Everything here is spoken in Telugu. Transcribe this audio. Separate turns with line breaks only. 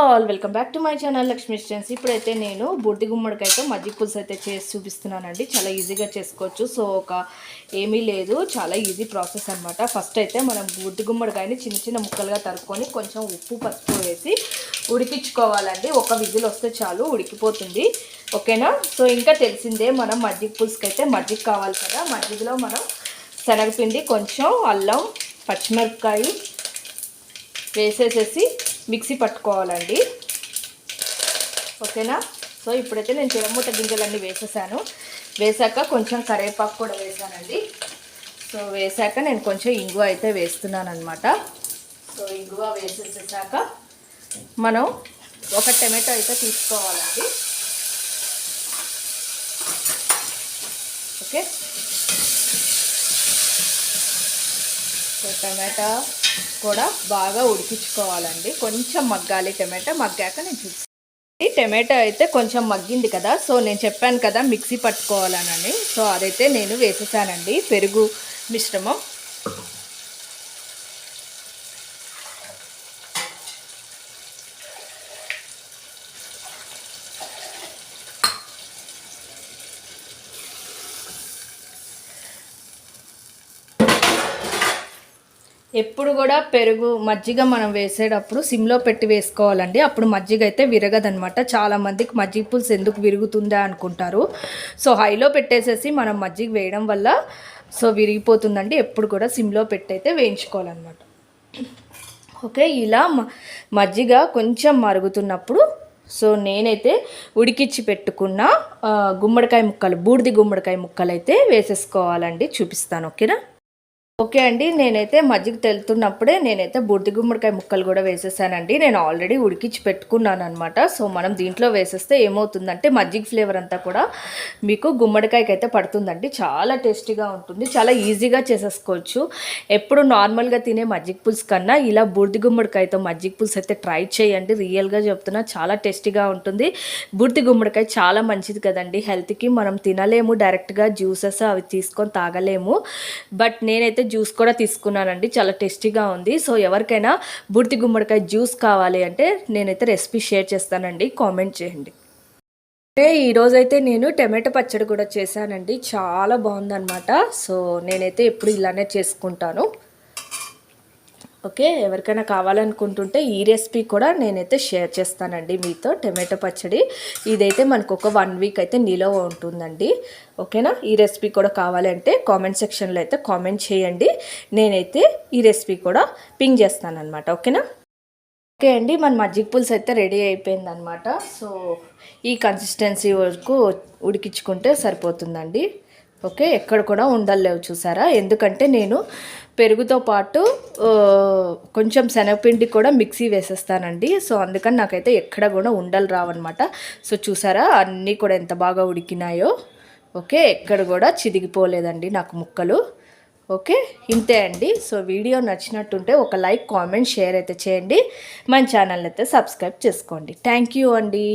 All welcome back to my channel Lakshmi స్టెన్స్ ఇప్పుడైతే నేను బుడ్డి గుమ్మడికైతే మజ్జిగ పులుసు అయితే చేసి చూపిస్తున్నానండి. చాలా ఈజీగా చేసుకోవచ్చు. సో ఒక ఏమీ లేదు. చాలా ఈజీ ప్రాసెస్ అనమాట ఫస్ట్ అయితే మనం బుడ్డి గుమ్మడికాయని చిన్న చిన్న ముక్కలుగా తరుక్కొని కొంచెం ఉప్పు పసుపు వేసి ఉడికించుకోవాలండి. ఒక విజిల్ వస్తే చాలు ఉడికిపోతుంది. ఓకేనా? సో ఇంకా తెలిసిందే మనం మజ్జిగ పులుసుకి అయితే మజ్జిగ కావాలి కదా. మజ్జిగలో మనం శనగపిండి కొంచెం అల్లం పచ్చిమిరపకాయ వేసేసేసి మిక్సీ పట్టుకోవాలండి. ఓకేనా? సో ఇప్పుడైతే నేను చిరమూట గింజలన్నీ వేసేసాను. వేసాక కొంచెం కరివేపాకు కూడా వేసానండి. సో వేసాక నేను కొంచెం ఇంగువ అయితే వేస్తున్నాను అనమాట సో ఇంగువ వేసేసాక మనం ఒక టమాటో అయితే తీసుకోవాలండి. ఓకే? సో టమాటా కూడా బాగా ఉడికించుకోవాలండి. కొంచెం మగ్గాలి టమాటా మగ్గాక నేను చూస్తాను టమాటా అయితే కొంచెం మగ్గింది కదా సో నేను చెప్పాను కదా మిక్సీ పట్టుకోవాలనని. సో అదైతే నేను వేసేసానండి. పెరుగు మిశ్రమం. ఎప్పుడు కూడా పెరుగు మజ్జిగ మనం వేసేటప్పుడు సిమ్లో పెట్టి వేసుకోవాలండి. అప్పుడు మజ్జిగ అయితే విరగదనమాట. చాలామందికి మజ్జిగ పులుసు ఎందుకు విరుగుతుందా అనుకుంటారు. సో హైలో పెట్టేసేసి మనం మజ్జిగ వేయడం వల్ల సో విరిగిపోతుందండి. ఎప్పుడు కూడా సిమ్లో పెట్టి అయితే వేయించుకోవాలన్నమాట. ఓకే ఇలా మజ్జిగ కొంచెం మరుగుతున్నప్పుడు సో నేనైతే ఉడికిచ్చి పెట్టుకున్న గుమ్మడికాయ ముక్కలు బూడిది గుమ్మడికాయ ముక్కలు అయితే వేసేసుకోవాలండి. చూపిస్తాను ఓకేనా? ఓకే అండి నేనైతే మజ్జిగ తెలుతున్నప్పుడే నేనైతే బుర్ది గుమ్మడికాయ ముక్కలు కూడా వేసేసానండి. నేను ఆల్రెడీ ఉడికించి పెట్టుకున్నాను అనమాట సో మనం దీంట్లో వేసేస్తే ఏమవుతుందంటే మజ్జిగ ఫ్లేవర్ అంతా కూడా మీకు గుమ్మడికాయకి అయితే పడుతుందండి. చాలా టేస్టీగా ఉంటుంది. చాలా ఈజీగా చేసేసుకోవచ్చు. ఎప్పుడు నార్మల్గా తినే మజ్జిగ పులుసు కన్నా ఇలా బుర్ది గుమ్మడికాయతో మజ్జిగ పులుసు అయితే ట్రై చేయండి. రియల్గా చెప్తున్నా చాలా టేస్టీగా ఉంటుంది. బుర్ది గుమ్మడికాయ చాలా మంచిది కదండి. హెల్త్కి మనం తినలేము డైరెక్ట్గా జ్యూసెస్ అవి తీసుకొని తాగలేము. బట్ నేనైతే జ్యూస్ కూడా తీసుకున్నానండి. చాలా టేస్టీగా ఉంది. సో ఎవరికైనా బుర్తి గుమ్మడికాయ జ్యూస్ కావాలి అంటే నేనైతే రెసిపీ షేర్ చేస్తానండి. కామెంట్ చేయండి. అంటే ఈరోజైతే నేను టమాటో పచ్చడి కూడా చేశానండి. చాలా బాగుందన్నమాట. సో నేనైతే ఎప్పుడు ఇలానే చేసుకుంటాను. ఓకే ఎవరికైనా కావాలనుకుంటుంటే ఈ రెసిపీ కూడా నేనైతే షేర్ చేస్తానండి మీతో. టమాటో పచ్చడి ఇదైతే మనకు ఒక వన్ వీక్ అయితే నిలవ ఉంటుందండి. ఓకేనా? ఈ రెసిపీ కూడా కావాలంటే కామెంట్ సెక్షన్లో అయితే కామెంట్ చేయండి. నేనైతే ఈ రెసిపీ కూడా పింగ్ చేస్తానమాట ఓకేనా? ఓకే అండి మన మజ్జిగ పులుసు అయితే రెడీ అయిపోయిందనమాట సో ఈ కన్సిస్టెన్సీ వరకు ఉడికించుకుంటే సరిపోతుందండి. ఓకే ఎక్కడ కూడా ఉండలేవు చూసారా? ఎందుకంటే నేను పెరుగుతో పాటు కొంచెం శనగపిండి కూడా మిక్సీ వేసేస్తానండి. సో అందుకని నాకైతే ఎక్కడ కూడా ఉండలు రావన్నమాట. సో చూసారా? అన్నీ కూడా ఎంత బాగా ఉడికినాయో. ఓకే? ఎక్కడ కూడా చిదిగిపోలేదండి నాకు ముక్కలు. ఓకే? ఇంతే అండి. సో వీడియో నచ్చినట్టుంటే ఒక లైక్ కామెంట్ షేర్ అయితే చేయండి. మన ఛానల్ అయితే సబ్స్క్రైబ్ చేసుకోండి. థ్యాంక్ యూ అండి.